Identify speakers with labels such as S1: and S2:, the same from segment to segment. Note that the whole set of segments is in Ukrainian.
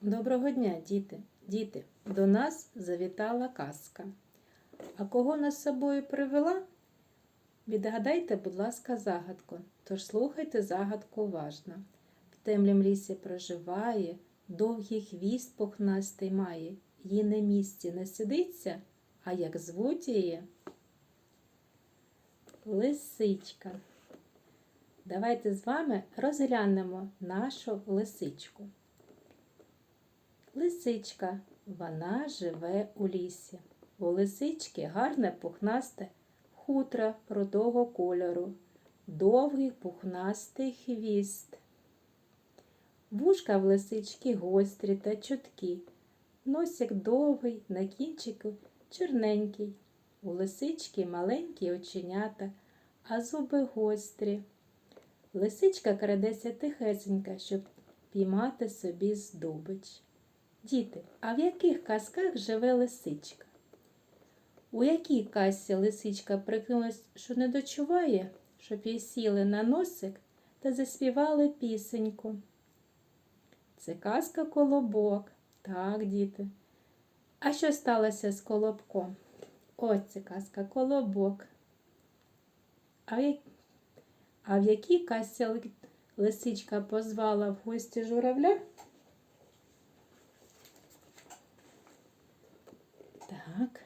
S1: Доброго дня, діти! Діти, до нас завітала казка. А кого нас з собою привела? Відгадайте, будь ласка, загадку. Тож слухайте загадку уважно. В темнім лісі проживає, довгий хвіст пухнастий має, їй на місці не сидиться, а як звуть її? Лисичка. Давайте з вами розглянемо нашу лисичку. Лисичка, вона живе у лісі. У лисички гарне пухнасте хутро рудого кольору, довгий пухнастий хвіст. Вушка в лисички гострі та чуткі, носик довгий, на кінчику чорненький. У лисички маленькі оченята, а зуби гострі. Лисичка крадеться тихесенька, щоб піймати собі здобич. Діти, а в яких казках живе лисичка? У якій казці лисичка прикинулась, що не дочуває, щоб їй сіли на носик та заспівали пісеньку? Це казка колобок. Так, діти. А що сталося з колобком? Ось це казка колобок. А в, а в якій казці лисичка позвала в гості журавля? Так.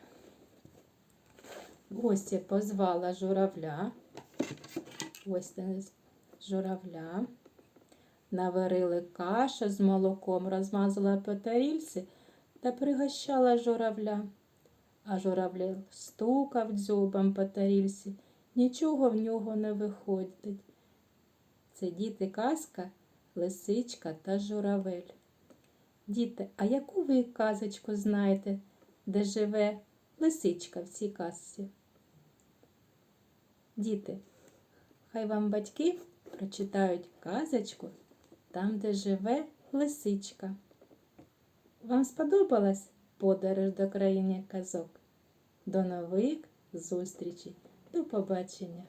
S1: В гості позвала журавля. Ось журавля. Наварили кашу з молоком, розмазала по тарільці та пригощала журавля. А журавль стукав дзьобом по тарільці, нічого в нього не виходить. Це діти казка, лисичка та журавель. Діти, а яку ви казочку знаєте, де живе лисичка в цій казці? Діти, хай вам батьки прочитають казочку там, де живе лисичка. Вам сподобалась подорож до країни казок? До нових зустрічей. До побачення!